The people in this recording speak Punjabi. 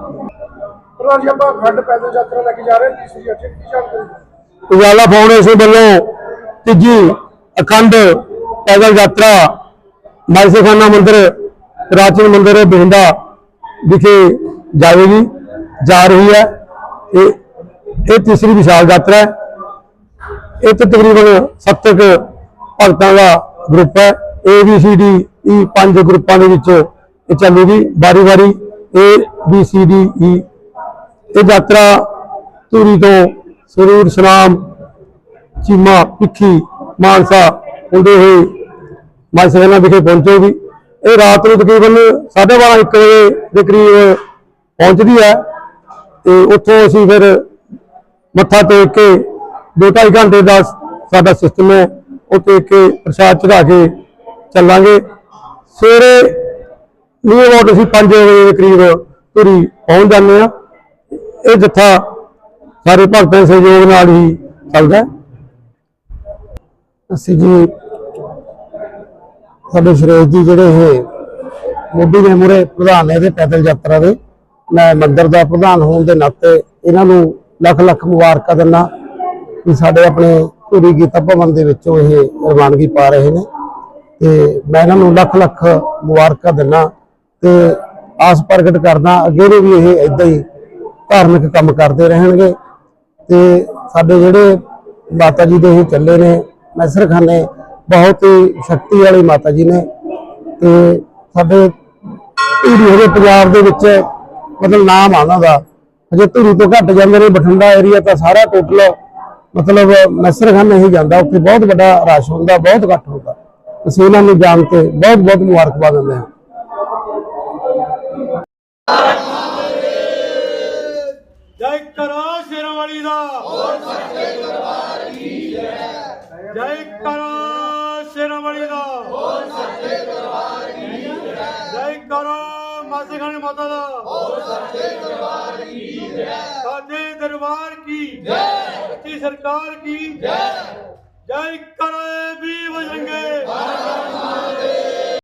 ਪਰ ਅੱਜ ਆਪਾਂ ਖੰਡ ਪੈਦਲ ਯਾਤਰਾ ਲੈ ਕੇ ਜਾ ਰਹੇ ਤੀਸਰੀ ਅੱਜ ਕੀ ਜਾਣਕਾਰੀ ਉਜਾਲਾ ਫਾਊਂਡੇਸ਼ਨ ਵੱਲੋਂ ਤੀਜੀ ਅਖੰਡ ਪੈਦਲ ਯਾਤਰਾ, ਮਾਈਸੇਖਾਨਾ ਮੰਦਿਰ, ਪ੍ਰਾਚੀਨ ਮੰਦਿਰ ਬਿੰਦਾ ਵਿਖੇ ਜਾਵੇਗੀ, ਜਾ ਰਹੀ ਹੈ। ਇਹ ਇਹ ਤੀਸਰੀ ਵਿਸ਼ਾਲ ਯਾਤਰਾ ਹੈ। ਇਹ 'ਚ ਤਕਰੀਬਨ 70 ਕੁ ਭਗਤਾਂ ਦਾ ਗਰੁੱਪ ਹੈ। A B C D E ਪੰਜ ਗਰੁੱਪਾਂ ਦੇ ਵਿੱਚ ਇਹ ਚੱਲੇਗੀ। ਵਾਰੀ ਵਾਰੀ A B C D E ਇਹ ਯਾਤਰਾ ਧੂਰੀ ਤੋਂ ਸਰੂਰ ਸਨਾਮ, ਚੀਮਾ ਪਿੱਖੀ ਮਾਨਸਾ ਹੁੰਦੇ ਹੋਏ ਮਾਈਸੇਨਾ ਵਿਖੇ ਪਹੁੰਚੇਗੀ ਇਹ ਰਾਤ ਨੂੰ ਤਕਰੀਬਨ 12:30 1 ਵਜੇ ਦੇ ਕਰੀਬ ਪਹੁੰਚਦੀ ਹੈ। ਤੇ ਉੱਥੋਂ ਅਸੀਂ ਫਿਰ ਮੱਥਾ ਟੇਕ ਕੇ ਦੋ ਢਾਈ ਘੰਟੇ ਦਾ ਸਾਡਾ ਸਿਸਟਮ ਹੈ। ਉਹ ਟੇਕ ਕੇ ਪ੍ਰਸ਼ਾਦ ਚੜਾ ਕੇ ਚੱਲਾਂਗੇ। ਸਵੇਰੇ ਨਿਊ ਅਬਾਊਟ ਅਸੀਂ 5 ਵਜੇ ਦੇ ਕਰੀਬ ਧੂਰੀ ਪਹੁੰਚ ਜਾਂਦੇ ਆ ਇਹ ਜੱਥਾ ਸਾਰੇ ਭਗਤਾਂ ਦੇ ਸਹਿਯੋਗ ਨਾਲ ਹੀ ਚੱਲਦਾ ਅਸੀਂ ਜੀ, ਸਾਡੇ ਸੁਰੇਸ਼ ਜੀ ਜਿਹੜੇ ਇਹ ਮੋਢੀ ਦੇ ਮੂਹਰੇ ਪ੍ਰਧਾਨ ਨੇ ਇਹਦੇ ਪੈਦਲ ਯਾਤਰਾ ਦੇ, ਮੈਂ ਮੰਦਰ ਦਾ ਪ੍ਰਧਾਨ ਹੋਣ ਦੇ ਨਾਤੇ ਇਹਨਾਂ ਨੂੰ ਲੱਖ ਲੱਖ ਮੁਬਾਰਕਾਂ ਦਿੰਦਾ ਕਿ ਸਾਡੇ ਆਪਣੇ ਧੂਰੀ ਗੀਤਾ ਭਵਨ ਦੇ ਵਿੱਚੋਂ ਇਹ ਰਵਾਨਗੀ ਪਾ ਰਹੇ ਨੇ। ਤੇ ਮੈਂ ਇਹਨਾਂ ਨੂੰ ਲੱਖ ਲੱਖ ਮੁਬਾਰਕਾਂ ਦਿੰਦਾ ਤੇ ਆਸ ਪ੍ਰਗਟ ਕਰਦਾ ਅੱਗੇ ਨੂੰ ਵੀ ਇਹ ਇਦਾਂ ਹੀ ਧਾਰਮਿਕ ਕੰਮ ਕਰਦੇ ਰਹਿਣਗੇ। ਤੇ ਸਾਡੇ ਜਿਹੜੇ ਮਾਤਾ ਜੀ ਦੇ ਇਹ ਚੱਲੇ ਨੇ ਮੈਸਰ ਖਾਨੇ ਬਹੁਤ ਹੀ ਸ਼ਕਤੀ ਵਾਲੀ ਮਾਤਾ ਜੀ ਨੇ। ਤੇ ਸਾਡੇ ਧੂਰੀ ਹੋਵੇ ਪੰਜਾਬ ਦੇ ਵਿੱਚ ਮਤਲਬ ਨਾਮ ਆ ਉਹਨਾਂ ਦਾ। ਅਜੇ ਧੂਰੀ ਤੋਂ ਘੱਟ ਜਾਂਦੇ ਨੇ, ਬਠਿੰਡਾ ਏਰੀਆ ਤਾਂ ਸਾਰਾ ਟੋਟਲ ਮਤਲਬ ਮੈਸਰ ਮੈਸਰਖਾਨੇ ਹੀ ਜਾਂਦਾ। ਉੱਥੇ ਬਹੁਤ ਵੱਡਾ ਰਸ਼ ਹੁੰਦਾ, ਬਹੁਤ ਘੱਟ ਹੁੰਦਾ। ਅਸੀਂ ਇਹਨਾਂ ਨੂੰ ਜਾਣ ਕੇ ਬਹੁਤ ਬਹੁਤ ਮੁਬਾਰਕਬਾਦ ਦਿੰਦੇ ਹਾਂ। ਜੈ ਕਰੋ ਸ਼ੇਰਵਾਲੀ ਦਾ। ਹੋਰ ਸੱਚੇ ਦਰਬਾਰ ਕੀ ਜੈ ਜੈ ਕਰੋ ਸ਼ੇਰਵਾਲੀ ਦਾ। ਹੋਰ ਸੱਚੇ ਦਰਬਾਰ ਕੀ ਜੈ ਜੈ ਕਰੋ ਮਾਸੇ ਖਾਨ ਮਾਤਾ ਦਾ। ਹੋਰ ਸੱਚੇ ਦਰਬਾਰ ਕੀ? ਜੈ। ਸਾਡੇ ਦਰਬਾਰ ਕੀ? ਜੈ। ਸੱਚੀ ਸਰਕਾਰ ਕੀ ਜੈ ਜੈ